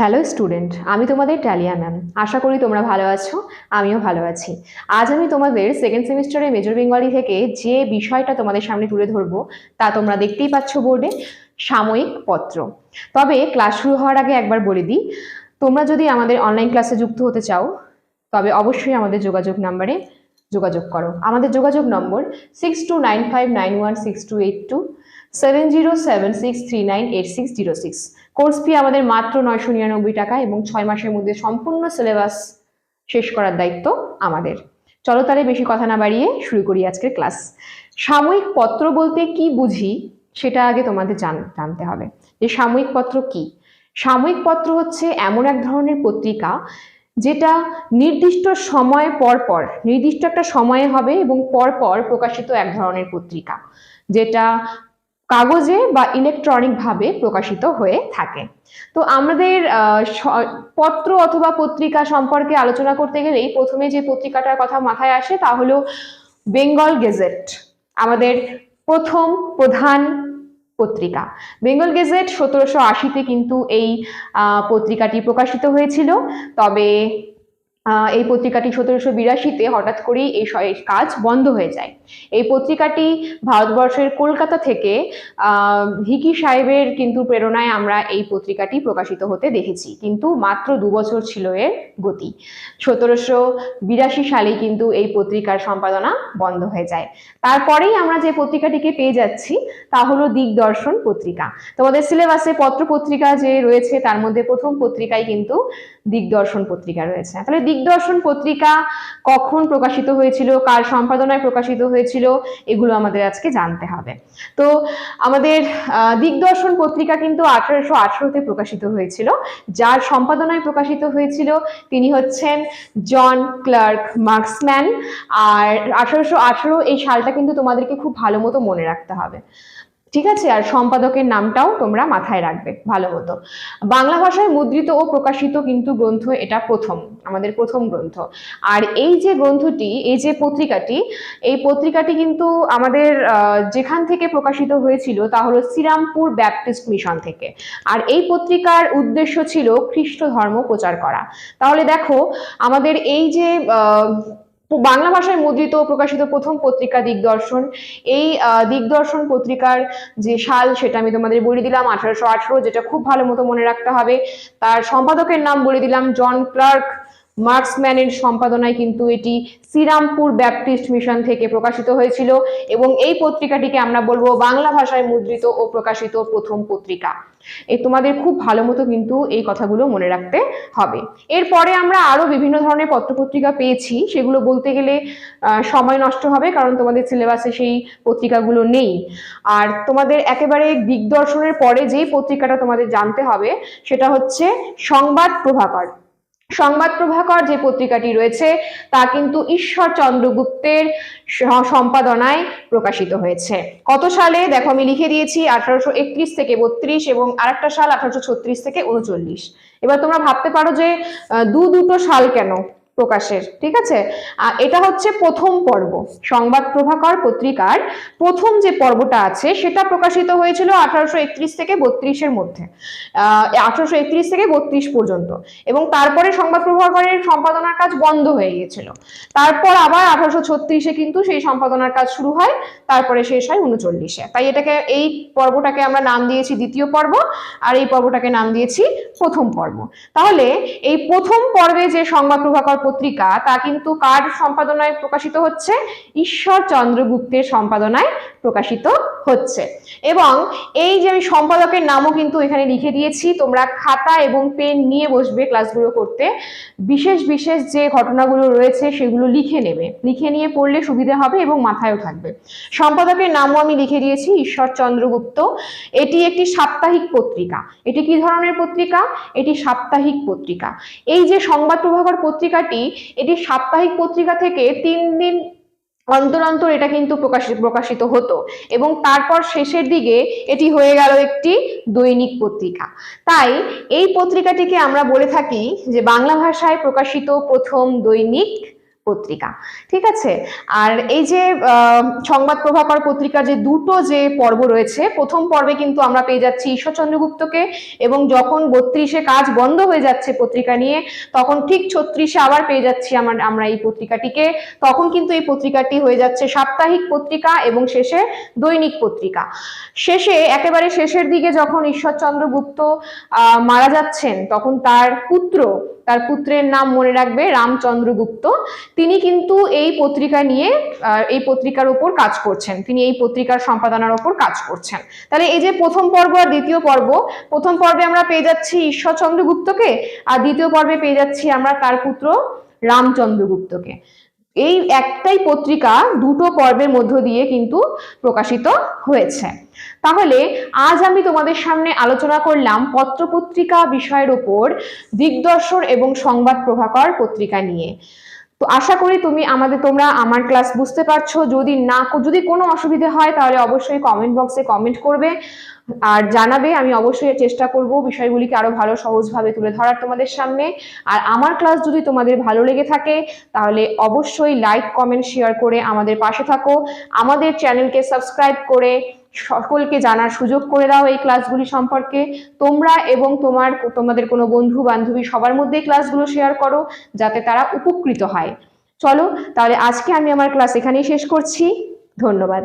Hello student আমি তোমাদের ট্যালিয়া ma'am আশা করি তোমরা ভালো আছো, আমিও ভালো আছি। আজ আমি তোমাদের সেকেন্ড সেমিস্টারে মেজর বেঙ্গলি থেকে যে বিষয়টা তোমাদের সামনে তুলে ধরবো, তা তোমরা দেখতেই পাচ্ছ বোর্ডে, সাময়িক পত্র। তবে ক্লাস শুরু হওয়ার আগে একবার বলে দিই, তোমরা যদি আমাদের অনলাইন ক্লাসে যুক্ত হতে চাও, তবে অবশ্যই আমাদের যোগাযোগ নাম্বারে যোগাযোগ করো। আমাদের যোগাযোগ নম্বর six two nine five nine one six two eight two seven zero seven six three nine eight six zero six course fee আমাদের মাত্র নয়শো নিরানব্বই টাকা এবং ছয় মাসের মধ্যে সম্পূর্ণ সিলেবাস শেষ করার দায়িত্ব আমাদের। চলো তাহলে বেশি কথা না বাড়িয়ে শুরু করি আজকের ক্লাস সাময়িক পত্র বলতে কি বুঝি সেটা আগে তোমাদের জানতে হবে। যে সাময়িক পত্র কি? সাময়িক পত্র হচ্ছে এমন এক ধরনের পত্রিকা যেটা নির্দিষ্ট সময় পর পর, নির্দিষ্ট একটা সময়ে হবে এবং পর পর প্রকাশিত এক ধরনের পত্রিকা। যেটা কাগজে বা ইলেকট্রনিক ভাবে প্রকাশিত হয়ে থাকে। তো আমাদের পত্র অথবা পত্রিকা সম্পর্কে আলোচনা করতে গেলেই প্রথমে যে পত্রিকাটার কথা মাথায় আসে তা হলো বেঙ্গল গেজেট, আমাদের প্রথম প্রধান পত্রিকা। বেঙ্গল গেজেট সতেরোশো আশিতে কিন্তু এই পত্রিকাটি প্রকাশিত হয়েছিল। তবে এই পত্রিকাটি সতেরোশো বিরাশিতে হঠাৎ করেই এই কাজ বন্ধ হয়ে যায়। এই পত্রিকাটি ভারতবর্ষের কলকাতা থেকে আহ, ভিকি সাহেবের কিন্তু প্রেরণায় আমরা এই পত্রিকাটি প্রকাশিত হতে দেখেছি। কিন্তু মাত্র দু বছর ছিল এর গতি। সতেরোশো বিরাশি সালেই কিন্তু এই পত্রিকার সম্পাদনা বন্ধ হয়ে যায়। তারপরেই আমরা যে পত্রিকাটিকে পেয়ে যাচ্ছি তা হলো দিগদর্শন পত্রিকা। তোমাদের সিলেবাসে পত্র পত্রিকা যে রয়েছে তার মধ্যে প্রথম পত্রিকায় কিন্তু দিগদর্শন পত্রিকা রয়েছে। তাহলে দিগদর্শন পত্রিকা কখন প্রকাশিত হয়েছিল, কার সম্পাদনায় প্রকাশিত হয়েছিল, এগুলো আমাদের আজকে জানতে হবে। তো আমাদের দিগদর্শন পত্রিকা কিন্তু আঠারোশো আঠারোতে প্রকাশিত হয়েছিল। যার সম্পাদনায় প্রকাশিত হয়েছিল তিনি হচ্ছেন জন ক্লার্ক মার্কসম্যান। আর আঠারোশো আঠারো এই সালটা কিন্তু তোমাদেরকে খুব ভালো মতো মনে রাখতে হবে। ঠিক আছে? আর সম্পাদকের নামটাও তোমরা মাথায় রাখবে। ভালো মতো বাংলা ভাষায় মুদ্রিত ও প্রকাশিত কিন্তু গ্রন্থ এটা প্রথম, আমাদের প্রথম গ্রন্থ। আর এই যে গ্রন্থটি, এই যে পত্রিকাটি, এই পত্রিকাটি কিন্তু আমাদের যেখান থেকে প্রকাশিত হয়েছিল তা হলো শ্রীরামপুর ব্যাপটিস্ট মিশন থেকে। আর এই পত্রিকার উদ্দেশ্য ছিল খ্রিস্ট ধর্ম প্রচার করা। তাহলে দেখো, আমাদের এই যে বাংলা ভাষায় মুদ্রিত প্রকাশিত প্রথম পত্রিকা দিগদর্শন। এই দিগদর্শন পত্রিকার যে সাল সেটা আমি তোমাদের বলে দিলাম, আঠারোশো আঠারো, যেটা খুব ভালো মতো মনে রাখতে হবে। তার সম্পাদকের নাম বলে দিলাম জন ক্লার্ক। মার্কসম্যানের সম্পাদনায় কিন্তু এটি শ্রীরামপুর ব্যাপটিস্ট মিশন থেকে প্রকাশিত হয়েছিল এবং এই পত্রিকাটিকে আমরা বলব বাংলা ভাষায় মুদ্রিত ও প্রকাশিত প্রথম পত্রিকা। এই তোমাদের খুব ভালো মতো কিন্তু এই কথাগুলো মনে রাখতে হবে। এরপরে আমরা আরও বিভিন্ন ধরনের পত্রপত্রিকা পেয়েছি, সেগুলো বলতে গেলে সময় নষ্ট হবে কারণ তোমাদের সিলেবাসে সেই পত্রিকাগুলো নেই। আর তোমাদের একেবারে দিগদর্শনের পরে যেই পত্রিকাটা তোমাদের জানতে হবে, সেটা হচ্ছে সংবাদ প্রভাকর। সংবাদ প্রভাকর যে পত্রিকাটি রয়েছে, তা কিন্তু ঈশ্বর চন্দ্রগুপ্তের সম্পাদনায় প্রকাশিত হয়েছে। কত সালে? দেখো, আমি লিখে দিয়েছি আঠারোশো একত্রিশ থেকে বত্রিশ এবং আরেকটা সাল আঠারোশো ছত্রিশ থেকে উনচল্লিশ। এবার তোমরা ভাবতে পারো যে দু দুটো সাল কেন? প্রকাশের, ঠিক আছে? এটা হচ্ছে প্রথম পর্ব, সংবাদ প্রভাকর পত্রিকার প্রথম যে পর্বটা আছে, সেটা প্রকাশিত হয়েছিল আঠারোশো একত্রিশ থেকে বত্রিশের মধ্যে আঠারোশো একত্রিশ থেকে বত্রিশ পর্যন্ত, এবং তারপরে সংবাদ প্রভাকরের সম্পাদনার কাজ বন্ধ হয়ে গিয়েছিল। তারপর আবার আঠারোশো ছত্রিশে কিন্তু সেই সম্পাদনার কাজ শুরু হয়, তারপরে শেষ হয় উনচল্লিশে। তাই এটাকে, এই পর্বটাকে আমরা নাম দিয়েছি দ্বিতীয় পর্ব, আর এই পর্বটাকে নাম দিয়েছি প্রথম পর্ব। তাহলে এই প্রথম পর্বে যে সংবাদ প্রভাকর পত্রিকা, তা কিন্তু কার সম্পাদনায় প্রকাশিত হচ্ছে? ঈশ্বর চন্দ্রগুপ্তের সম্পাদনায় প্রকাশিত হচ্ছে। এবং এই যে আমি সম্পাদকের নামও কিন্তু এখানে লিখে দিয়েছি, তোমরা খাতা এবং পেন নিয়ে বসবে ক্লাসগুলো করতে। বিশেষ বিশেষ যে ঘটনাগুলো রয়েছে সেগুলো লিখে নেবে। লিখে নিয়ে পড়লে সুবিধা হবে এবং মাথায়ও থাকবে। সম্পাদকের নামও আমি লিখে দিয়েছি, ঈশ্বর চন্দ্রগুপ্ত এটি একটি সাপ্তাহিক পত্রিকা। এটি কি ধরনের পত্রিকা? এটি সাপ্তাহিক পত্রিকা। এই যে সংবাদ প্রভাকর পত্রিকাটি এটি সাপ্তাহিক পত্রিকা থেকে তিন দিন অন্তর অন্তর এটা কিন্তু প্রকাশিত প্রকাশিত হতো। এবং তারপর শেষের দিকে এটি হয়ে গেল একটি দৈনিক পত্রিকা। তাই এই পত্রিকাটিকে আমরা বলে থাকি যে বাংলা ভাষায় প্রকাশিত প্রথম দৈনিক পত্রিকা, ঠিক আছে? আর এই যে সংবাদ প্রভাকর পত্রিকার যে দুটো যে পর্ব রয়েছে, প্রথম পর্বে কিন্তু আমরা পেয়ে যাচ্ছি ঈশ্বরচন্দ্র গুপ্তকে এবং যখন বত্রিশে কাজ বন্ধ হয়ে যাচ্ছে পত্রিকা নিয়ে, তখন ঠিক ছত্রিশে আবার পেয়ে যাচ্ছি আমার, আমরা এই পত্রিকাটিকে। তখন কিন্তু এই পত্রিকাটি হয়ে যাচ্ছে সাপ্তাহিক পত্রিকা এবং শেষে দৈনিক পত্রিকা। শেষে, একেবারে শেষের দিকে যখন ঈশ্বরচন্দ্র গুপ্ত মারা যাচ্ছেন, তখন তার পুত্র তার পুত্রের নাম মনে রাখবে রামচন্দ্রগুপ্ত। তিনি কিন্তু এই পত্রিকা নিয়ে এই পত্রিকার ওপর কাজ করছেন। তিনি এই পত্রিকার সম্পাদনার ওপর কাজ করছেন। তাহলে এই যে প্রথম পর্ব আর দ্বিতীয় পর্ব, প্রথম পর্বে আমরা পেয়ে যাচ্ছি ঈশ্বরচন্দ্রগুপ্তকে, আর দ্বিতীয় পর্বে পেয়ে যাচ্ছি আমরা তার পুত্র রামচন্দ্র গুপ্তকে এই একটাই পত্রিকা দুটো পর্বের মধ্য দিয়ে কিন্তু প্রকাশিত হয়েছে। তাহলে আজ আমি তোমাদের সামনে আলোচনা করলাম পত্রপত্রিকা বিষয়ের উপর দিগদর্শন এবং সংবাদ প্রভাকর পত্রিকা নিয়ে। তো আশা করি তুমি আমাদের, তোমরা আমার ক্লাস বুঝতে পারছ। যদি না যদি কোনো অসুবিধা হয়, তাহলে অবশ্যই কমেন্ট বক্সে কমেন্ট করবে। আর জানাবে, আমি অবশ্যই চেষ্টা করব বিষয়গুলিকে আরও ভালো, সহজভাবে তুলে ধরার তোমাদের সামনে। আর আমার ক্লাস যদি তোমাদের ভালো লেগে থাকে, তাহলে অবশ্যই লাইক কমেন্ট শেয়ার করে আমাদের পাশে থাকো। আমাদের চ্যানেলকে সাবস্ক্রাইব করে সকলকে জানার সুযোগ করে দাও এই ক্লাসগুলি সম্পর্কে। তোমরা এবং তোমার, তোমাদের কোনো বন্ধু, বান্ধবী সবার মধ্যে ক্লাসগুলো শেয়ার করো, যাতে তারা উপকৃত হয়। চলো, তাহলে আজকে আমি আমার ক্লাস এখানেই শেষ করছি। ধন্যবাদ।